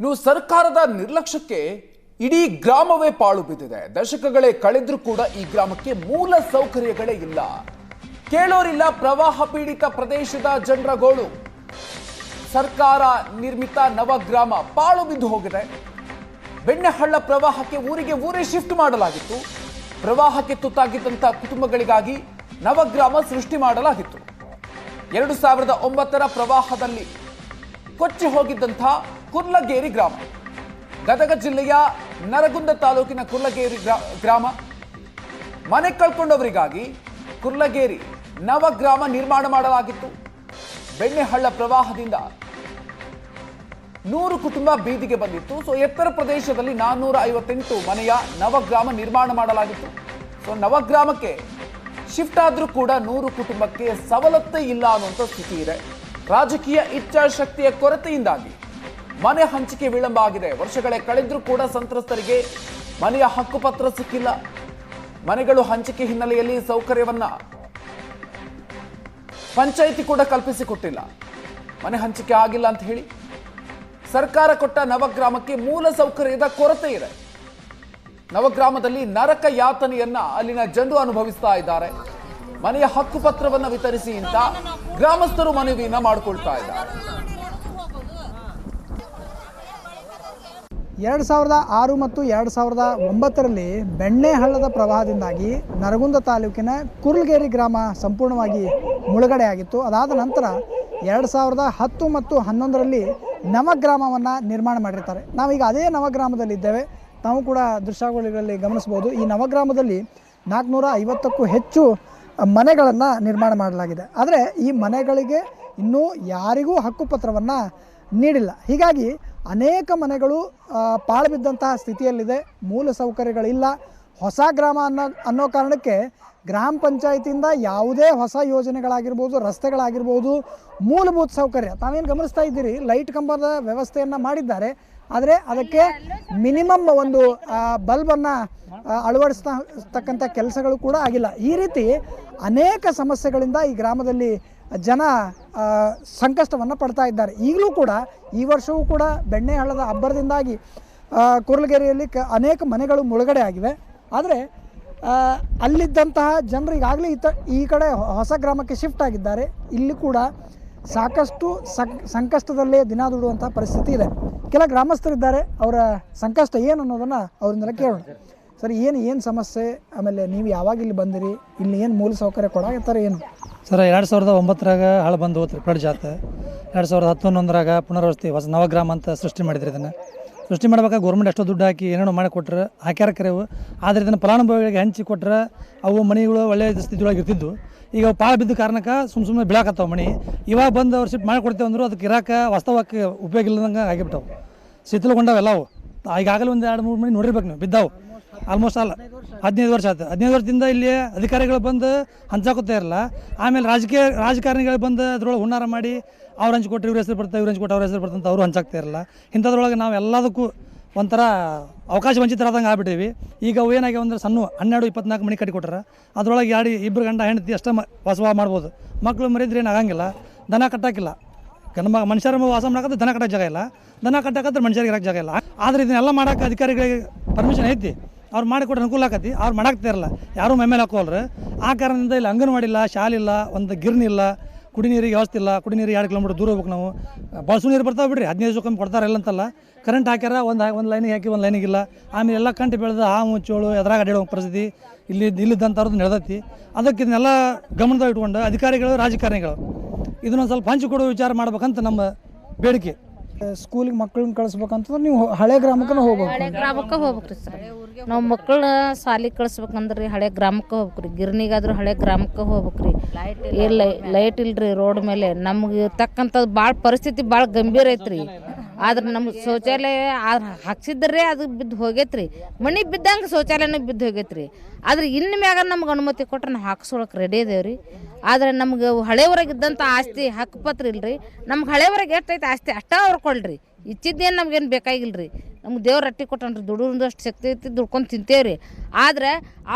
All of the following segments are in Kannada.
ಇನ್ನು ಸರ್ಕಾರದ ನಿರ್ಲಕ್ಷ್ಯಕ್ಕೆ ಇಡೀ ಗ್ರಾಮವೇ ಪಾಳು ಬಿದ್ದಿದೆ. ದಶಕಗಳೇ ಕಳೆದ್ರೂ ಕೂಡ ಈ ಗ್ರಾಮಕ್ಕೆ ಮೂಲ ಸೌಕರ್ಯಗಳೇ ಇಲ್ಲ. ಕೇಳೋರಿಲ್ಲ ಪ್ರವಾಹ ಪೀಡಿತ ಪ್ರದೇಶದ ಜನರ ಗೋಳು. ಸರ್ಕಾರ ನಿರ್ಮಿತ ನವಗ್ರಾಮ ಪಾಳು ಬಿದ್ದು ಹೋಗಿದೆ. ಬೆಣ್ಣೆಹಳ್ಳ ಪ್ರವಾಹಕ್ಕೆ ಊರಿಗೆ ಊರೇ ಶಿಫ್ಟ್ ಮಾಡಲಾಗಿತ್ತು. ಪ್ರವಾಹಕ್ಕೆ ತುತ್ತಾಗಿದ್ದಂಥ ಕುಟುಂಬಗಳಿಗಾಗಿ ನವಗ್ರಾಮ ಸೃಷ್ಟಿ ಮಾಡಲಾಗಿತ್ತು. ಎರಡು ಸಾವಿರದ ಒಂಬತ್ತರ ಪ್ರವಾಹದಲ್ಲಿ ಕೊಚ್ಚಿ ಹೋಗಿದ್ದಂಥ ಕುರ್ಲಗೇರಿ ಗ್ರಾಮ. ಗದಗ ಜಿಲ್ಲೆಯ ನರಗುಂದ ತಾಲೂಕಿನ ಕುರ್ಲಗೇರಿ ಗ್ರಾ- ಗ್ರಾಮ. ಮನೆ ಕಳ್ಕೊಂಡವರಿಗಾಗಿ ಕುರ್ಲಗೇರಿ ನವಗ್ರಾಮ ನಿರ್ಮಾಣ ಮಾಡಲಾಗಿತ್ತು. ಬೆಣ್ಣೆಹಳ್ಳ ಪ್ರವಾಹದಿಂದ ನೂರು ಕುಟುಂಬ ಬೀದಿಗೆ ಬಂದಿತ್ತು. ಸೊ ಎತ್ತರ ಪ್ರದೇಶದಲ್ಲಿ ನಾನ್ನೂರ ಐವತ್ತೆಂಟು ಮನೆಯ ನವಗ್ರಾಮ ನಿರ್ಮಾಣ ಮಾಡಲಾಗಿತ್ತು. ಸೊ ನವಗ್ರಾಮಕ್ಕೆ ಶಿಫ್ಟ್ ಆದರೂ ಕೂಡ ನೂರು ಕುಟುಂಬಕ್ಕೆ ಸವಲತ್ತೇ ಇಲ್ಲ ಅನ್ನುವಂಥ ಸ್ಥಿತಿ ಇದೆ. ರಾಜಕೀಯ ಇಚ್ಛಾಶಕ್ತಿಯ ಕೊರತೆಯಿಂದಾಗಿ ಮನೆ ಹಂಚಿಕೆ ವಿಳಂಬ ಆಗಿದೆ. ವರ್ಷಗಳೇ ಕಳೆದ್ರೂ ಕೂಡ ಸಂತ್ರಸ್ತರಿಗೆ ಮನೆಯ ಹಕ್ಕುಪತ್ರ ಸಿಕ್ಕಿಲ್ಲ. ಮನೆಗಳು ಹಂಚಿಕೆ ಹಿನ್ನೆಲೆಯಲ್ಲಿ ಸೌಕರ್ಯವನ್ನ ಪಂಚಾಯಿತಿ ಕೂಡ ಕಲ್ಪಿಸಿಕೊಟ್ಟಿಲ್ಲ. ಮನೆ ಹಂಚಿಕೆ ಆಗಿಲ್ಲ ಅಂತ ಹೇಳಿ ಸರ್ಕಾರ ಕೊಟ್ಟ ನವಗ್ರಾಮಕ್ಕೆ ಮೂಲ ಸೌಕರ್ಯದ ಕೊರತೆ ಇದೆ. ನವಗ್ರಾಮದಲ್ಲಿ ನರಕ ಯಾತನೆಯನ್ನ ಅಲ್ಲಿನ ಜನರು ಅನುಭವಿಸ್ತಾ ಇದ್ದಾರೆ. ಮನೆಯ ಹಕ್ಕುಪತ್ರವನ್ನು ವಿತರಿಸಿ ಅಂತ ಗ್ರಾಮಸ್ಥರು ಮನವಿಯನ್ನ ಮಾಡಿಕೊಳ್ತಾ ಇದ್ದಾರೆ. ಎರಡು ಸಾವಿರದ ಆರು ಮತ್ತು ಎರಡು ಸಾವಿರದ ಒಂಬತ್ತರಲ್ಲಿ ಬೆಣ್ಣೆಹಳ್ಳದ ಪ್ರವಾಹದಿಂದಾಗಿ ನರಗುಂದ ತಾಲೂಕಿನ ಕುರ್ಲ್ಗೇರಿ ಗ್ರಾಮ ಸಂಪೂರ್ಣವಾಗಿ ಮುಳುಗಡೆಯಾಗಿತ್ತು. ಅದಾದ ನಂತರ ಎರಡು ಸಾವಿರದ ಹತ್ತು ಮತ್ತು ಹನ್ನೊಂದರಲ್ಲಿ ನವಗ್ರಾಮವನ್ನು ನಿರ್ಮಾಣ ಮಾಡಿರ್ತಾರೆ. ನಾವೀಗ ಅದೇ ನವಗ್ರಾಮದಲ್ಲಿದ್ದೇವೆ. ತಾವು ಕೂಡ ದೃಶ್ಯಾವಳಿಗಳಲ್ಲಿ ಗಮನಿಸ್ಬೋದು ಈ ನವಗ್ರಾಮದಲ್ಲಿ ನಾಲ್ಕುನೂರ ಐವತ್ತಕ್ಕೂ ಹೆಚ್ಚು ಮನೆಗಳನ್ನು ನಿರ್ಮಾಣ ಮಾಡಲಾಗಿದೆ. ಆದರೆ ಈ ಮನೆಗಳಿಗೆ ಇನ್ನೂ ಯಾರಿಗೂ ಹಕ್ಕುಪತ್ರವನ್ನು ನೀಡಿಲ್ಲ. ಹೀಗಾಗಿ ಅನೇಕ ಮನೆಗಳು ಪಾಳು ಬಿದ್ದಂತಹ ಸ್ಥಿತಿಯಲ್ಲಿದೆ. ಮೂಲ ಸೌಕರ್ಯಗಳಿಲ್ಲ. ಹೊಸ ಗ್ರಾಮ ಅನ್ನೋ ಅನ್ನೋ ಕಾರಣಕ್ಕೆ ಗ್ರಾಮ ಪಂಚಾಯತಿಯಿಂದ ಯಾವುದೇ ಹೊಸ ಯೋಜನೆಗಳಾಗಿರ್ಬೋದು, ರಸ್ತೆಗಳಾಗಿರ್ಬೋದು, ಮೂಲಭೂತ ಸೌಕರ್ಯ. ತಾವೇನು ಗಮನಿಸ್ತಾ ಇದ್ದೀರಿ? ಲೈಟ್ ಕಂಬದ ವ್ಯವಸ್ಥೆಯನ್ನು ಮಾಡಿದ್ದಾರೆ. ಆದರೆ ಅದಕ್ಕೆ ಮಿನಿಮಮ್ ಒಂದು ಬಲ್ಬನ್ನು ಅಳವಡಿಸ್ತಕ್ಕಂಥ ಕೆಲಸಗಳು ಕೂಡ ಆಗಿಲ್ಲ. ಈ ರೀತಿ ಅನೇಕ ಸಮಸ್ಯೆಗಳಿಂದ ಈ ಗ್ರಾಮದಲ್ಲಿ ಜನ ಸಂಕಷ್ಟವನ್ನು ಪಡ್ತಾ ಇದ್ದಾರೆ. ಈಗಲೂ ಕೂಡ ಈ ವರ್ಷವೂ ಕೂಡ ಬೆಣ್ಣೆಹಳ್ಳದ ಅಬ್ಬರದಿಂದಾಗಿ ಆ, ಕುರ್ಲಗೆರೆಯಲ್ಲಿ ಕ ಅನೇಕ ಮನೆಗಳು ಮುಳುಗಡೆ ಆಗಿವೆ. ಆದರೆ ಅಲ್ಲಿದ್ದಂತಹ ಜನರು ಈಗಾಗಲೇ ಇತ ಈ ಕಡೆ ಹೊಸ ಗ್ರಾಮಕ್ಕೆ ಶಿಫ್ಟ್ ಆಗಿದ್ದಾರೆ. ಇಲ್ಲಿ ಕೂಡ ಸಾಕಷ್ಟು ಸಂಕಷ್ಟದಲ್ಲೇ ದಿನ ದುಡುವಂಥ ಪರಿಸ್ಥಿತಿ ಇದೆ. ಕೆಲ ಗ್ರಾಮಸ್ಥರಿದ್ದಾರೆ. ಅವರ ಸಂಕಷ್ಟ ಏನು ಅನ್ನೋದನ್ನು ಅವರಿಂದಲೇ ಕೇಳೋಣ. ಸರಿ ಏನು ಏನು ಸಮಸ್ಯೆ? ಆಮೇಲೆ ನೀವು ಯಾವಾಗ ಇಲ್ಲಿ ಬಂದಿರಿ? ಇಲ್ಲಿ ಏನು ಮೂಲ ಸೌಕರ್ಯ ಥರ ಏನು? ಸರ್, ಎರಡು ಸಾವಿರದ ಒಂಬತ್ತರಾಗ ಹಾಳು ಬಂದು ಹೋತ್ರಿ ಫ್ಲಡ್ ಜಾತ. ಎರಡು ಸಾವಿರದ ಹತ್ತೊಂದೊಂದರಾಗ ಪುನರ್ವಸತಿ ಹೊಸ ನವಗ್ರಾಮ ಅಂತ ಸೃಷ್ಟಿ ಮಾಡಿದ್ರಿ ಇದನ್ನು. ಸೃಷ್ಟಿ ಮಾಡ್ಬೇಕಾದ್ರೆ ಗೌರ್ಮೆಂಟ್ ಎಷ್ಟೋ ದುಡ್ಡು ಹಾಕಿ ಏನೇನೋ ಮಾಡಿ ಕೊಟ್ಟರೆ ಹಾಕ್ಯಾರ ಕರೆವು. ಆದರೆ ಇದನ್ನು ಫಲಾನುಭವಿಗಳಿಗೆ ಹಂಚಿ ಕೊಟ್ರೆ ಅವು ಮನೆಗಳು ಒಳ್ಳೆಯ ಸ್ಥಿತಿಯೊಳಗೆ ಇರ್ತಿದ್ವು. ಈಗ ಅವು ಪಾಳು ಬಿದ್ದ ಕಾರಣಕ್ಕೆ ಸುಮ್ಮ ಸುಮ್ಮನೆ ಬೀಳಾಕತ್ತಾವ ಮನೆ. ಇವಾಗ ಬಂದು ಅವ್ರು ಶಿಫ್ಟ್ ಮಾಡಿ ಕೊಡ್ತೇವೆ ಅಂದ್ರು ಅದಕ್ಕೆ ಇರಾಕ ವಾಸ್ತವಕ್ಕೆ ಉಪಯೋಗ ಇಲ್ಲದಂಗೆ ಆಗಿಬಿಟ್ಟವು. ಶಿಥಿಲಗೊಂಡವೆಲ್ಲವು ಈಗಾಗಲೇ ಒಂದು ಎರಡು ಮೂರು ಮನೆ ನೋಡಿರ್ಬೇಕು ನೀವು, ಬಿದ್ದಾವು. ಆಲ್ಮೋಸ್ಟ್ ಅಲ್ಲ ಹದಿನೈದು ವರ್ಷ ಆಯ್ತು. ಹದಿನೈದು ವರ್ಷದಿಂದ ಇಲ್ಲಿ ಅಧಿಕಾರಿಗಳು ಬಂದು ಹಂಚಾಕೋತಾ ಇರಲ್ಲ. ಆಮೇಲೆ ರಾಜಕೀಯ, ರಾಜಕಾರಣಿಗಳು ಬಂದು ಅದ್ರೊಳಗೆ ಹುನ್ನಾರ ಮಾಡಿ ಅವ್ರು ಹಂಚಿಕೊಟ್ಟರೆ ಇವ್ರ ಹೆಸರು ಬರ್ತಾರೆ ಇವ್ರು ಹಂಚಿಕೊಟ್ಟು ಅವ್ರ ಹೆಸರು ಬರ್ತಂತ ಅವರು ಹಂಚಾಕ್ತಾ ಇರಲ್ಲ. ಇಂಥದ್ರೊಳಗೆ ನಾವು ಎಲ್ಲದಕ್ಕೂ ಒಂಥರ ಅವಕಾಶ ವಂಚಿತರಾದಂಗೆ ಆಗ್ಬಿಟ್ಟಿವಿ ಈಗ ಅವು ಏನಾಗ್ಯಾವ ಅಂದ್ರೆ ಸಣ್ಣ ಹನ್ನೆರಡು ಇಪ್ಪತ್ನಾಲ್ಕು ಮನೆ ಕಟ್ಟಿಕೊಟ್ರೆ. ಅದರೊಳಗೆ ಎರಡು ಇಬ್ಬರು ಗಂಡ ಹೆಂಡತಿ ಅಷ್ಟೇ ವಾಸವ ಮಾಡ್ಬೋದು. ಮಕ್ಕಳು ಮರಿದ್ರೆ ಏನು ಆಗಂಗಿಲ್ಲ ದನ ಕಟ್ಟಾಕಿಲ್ಲ. ಗಂಡ ಮನುಷ್ಯರ ವಾಸ ಮಾಡಕ್ಕೆ ದನ ಕಟ್ಟಕ್ಕೆ ಜಾಗ ಇಲ್ಲ. ದನ ಕಟ್ಟಕ್ಕೆ ಮನುಷ್ಯರಿಗೆ ಇರೋಕ್ಕೆ ಜಾಗ ಇಲ್ಲ. ಆದರೆ ಇದನ್ನೆಲ್ಲ ಮಾಡೋಕ್ಕೆ ಅಧಿಕಾರಿಗಳಿಗೆ ಪರ್ಮಿಷನ್ ಐತಿ. ಅವ್ರು ಮಾಡಿಕೊಟ್ರೆ ಅನುಕೂಲ ಆಕತಿ. ಅವ್ರು ಮಾಡಾಕ್ತಾ ಇರಲ್ಲ. ಯಾರೂ ಮೈ ಮೇಲೆ ಹಾಕೋಲ್ರಿ ಆ ಕಾರಣದಿಂದ ಇಲ್ಲಿ ಅಂಗನವಾಡಿ ಇಲ್ಲ ಶಾಲೆ ಇಲ್ಲ ಒಂದು ಗಿರ್ನಿ ಇಲ್ಲ, ಕುಡಿ ನೀರಿಗೆ ವ್ಯವಸ್ಥೆ ಇಲ್ಲ, ಕುಡಿ ನೀರು ಎರಡು ಕಿಲೋಮೀಟ್ರ್ ದೂರ ಹೋಗ್ಬೇಕು ನಾವು. ಬಳಸು ನೀರು ಬರ್ತಾವೆ ಬಿಡ್ರಿ, ಹದಿನೈದು ಕಮ್ಮಿ ಕೊಡ್ತಾರೆ ಇಲ್ಲ ಅಂತಲ್ಲ. ಕರೆಂಟ್ ಹಾಕ್ಯಾರ, ಒಂದು ಒಂದು ಲೈನಿಗೆ ಹಾಕಿ, ಒಂದು ಲೈನಿಗೆ ಇಲ್ಲ. ಆಮೇಲೆ ಎಲ್ಲ ಕಂಟು ಬೆಳೆದು ಆ ಚೋಳು ಎದ್ರಾಗ ಅಡ್ಯಾಡೋ ಪರಿಸ್ಥಿತಿ ಇಲ್ಲಿ ಇಲ್ಲಿದ್ದಂಥವ್ರದ್ದು ನಡೆದೈತಿ. ಅದಕ್ಕೆ ಇದನ್ನೆಲ್ಲ ಗಮನದಾಗ ಇಟ್ಕೊಂಡು ಅಧಿಕಾರಿಗಳು, ರಾಜಕಾರಣಿಗಳು ಇದನ್ನೊಂದು ಸ್ವಲ್ಪ ಹಂಚಿಕೊಡೋ ವಿಚಾರ ಮಾಡ್ಬೇಕಂತ ನಮ್ಮ ಬೇಡಿಕೆ. ಸ್ಕೂಲಿಗೆ ಮಕ್ಕಳನ್ನ ಕಳಿಸ್ಬೇಕಂತಂದ್ರೆ ನೀವು ಹಳೆ ಗ್ರಾಮಕ್ಕೂ ಹೋಗ್ಬೇಕು. ಹಳೆ ಗ್ರಾಮಕ್ಕೆ ಹೋಗ್ಬೇಕ್ರಿ ಸರ್. ನಾವು ಮಕ್ಕಳನ್ನ ಸಾಲಿಗೆ ಕಳಿಸ್ಬೇಕಂದ್ರಿ, ಹಳೆ ಗ್ರಾಮಕ್ಕೆ ಹೋಗ್ಬೇಕ್ರಿ. ಗಿರ್ನಿಗಾದ್ರೂ ಹಳೆ ಗ್ರಾಮಕ್ಕೆ ಹೋಗ್ಬೇಕ್ರಿ. ಇಲ್ಲ ಲೈಟ್ ಇಲ್ರಿ ರೋಡ್ ಮೇಲೆ. ನಮ್ಗೆ ತಕ್ಕಂಥದ್ದು ಭಾಳ ಪರಿಸ್ಥಿತಿ ಭಾಳ ಗಂಭೀರ ಐತ್ರಿ. ಆದ್ರೆ ನಮ್ಗೆ ಶೌಚಾಲಯ ಹಾಕ್ಸಿದ್ರೆ ಅದು ಬಿದ್ದು ಹೋಗೈತ್ರಿ. ಮಣಿ ಬಿದ್ದಂಗೆ ಶೌಚಾಲಯನೂ ಬಿದ್ದು ಹೋಗೈತ್ರಿ. ಆದ್ರೆ ಇನ್ನು ಮ್ಯಾಗ ನಮ್ಗೆ ಅನುಮತಿ ಕೊಟ್ರೆ ನಾವು ಹಾಕ್ಸೋಳಕ್ಕೆ ರೆಡಿ ಇದೇವ್ರಿ ಆದ್ರೆ ನಮ್ಗೆ ಇದ್ದಂತ ಆಸ್ತಿ ಹಕ್ಕುಪತ್ರ ಇಲ್ರಿ ನಮ್ಗೆ ಹಳೆವರೆಗೆ ಎಷ್ಟೈತೆ ಆಸ್ತಿ ಅಷ್ಟ ಅವ್ರು ಕೊಡ್ರಿ. ಇಚ್ಚಿದ್ದೇನು ನಮ್ಗೇನು ಬೇಕಾಗಿಲ್ರಿ. ನಮ್ಗೆ ದೇವ್ರ ರೊಟ್ಟಿ ಕೊಟ್ಟನ್ರಿ. ದುಡಿದಷ್ಟು ಶಕ್ತಿ ಐತಿ ದುಡ್ಕೊಂಡು ತಿಂತೇವ್ರಿ. ಆದ್ರೆ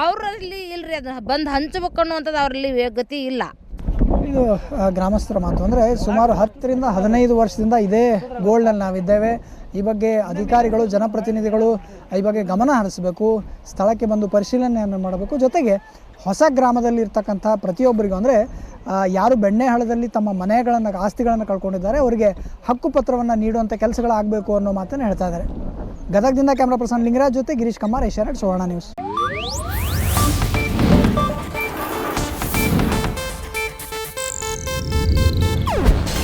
ಅವರಲ್ಲಿ ಇಲ್ರಿ ಅದು ಬಂದು ಹಂಚ್ಬೇಕು ಅನ್ನುವಂಥದ್ದು ಅವರಲ್ಲಿ ಗತಿ ಇಲ್ಲ. ಇದು ಗ್ರಾಮಸ್ಥರ ಮಾತು. ಅಂದರೆ ಸುಮಾರು ಹತ್ತರಿಂದ ಹದಿನೈದು ವರ್ಷದಿಂದ ಇದೇ ಗೋಲ್ಡಲ್ಲಿ ನಾವಿದ್ದೇವೆ. ಈ ಬಗ್ಗೆ ಅಧಿಕಾರಿಗಳು, ಜನಪ್ರತಿನಿಧಿಗಳು ಈ ಬಗ್ಗೆ ಗಮನ ಹರಿಸಬೇಕು. ಸ್ಥಳಕ್ಕೆ ಬಂದು ಪರಿಶೀಲನೆಯನ್ನು ಮಾಡಬೇಕು. ಜೊತೆಗೆ ಹೊಸ ಗ್ರಾಮದಲ್ಲಿ ಇರ್ತಕ್ಕಂಥ ಪ್ರತಿಯೊಬ್ಬರಿಗೂ, ಅಂದರೆ ಯಾರು ಬೆಣ್ಣೆಹಳ್ಳದಲ್ಲಿ ತಮ್ಮ ಮನೆಗಳನ್ನು, ಆಸ್ತಿಗಳನ್ನು ಕಳ್ಕೊಂಡಿದ್ದಾರೆ, ಅವರಿಗೆ ಹಕ್ಕುಪತ್ರವನ್ನು ನೀಡುವಂಥ ಕೆಲಸಗಳಾಗಬೇಕು ಅನ್ನೋ ಮಾತನ್ನು ಹೇಳ್ತಾ ಇದ್ದಾರೆ. ಗದಗದಿಂದ ಕ್ಯಾಮ್ರಾ ಪರ್ಸನ್ ಲಿಂಗರಾಜ್ ಜೊತೆ ಗಿರೀಶ್ ಕುಮಾರ್ ಏಷ್ಯಾನೆಟ್ ಸುವರ್ಣ ನ್ಯೂಸ್.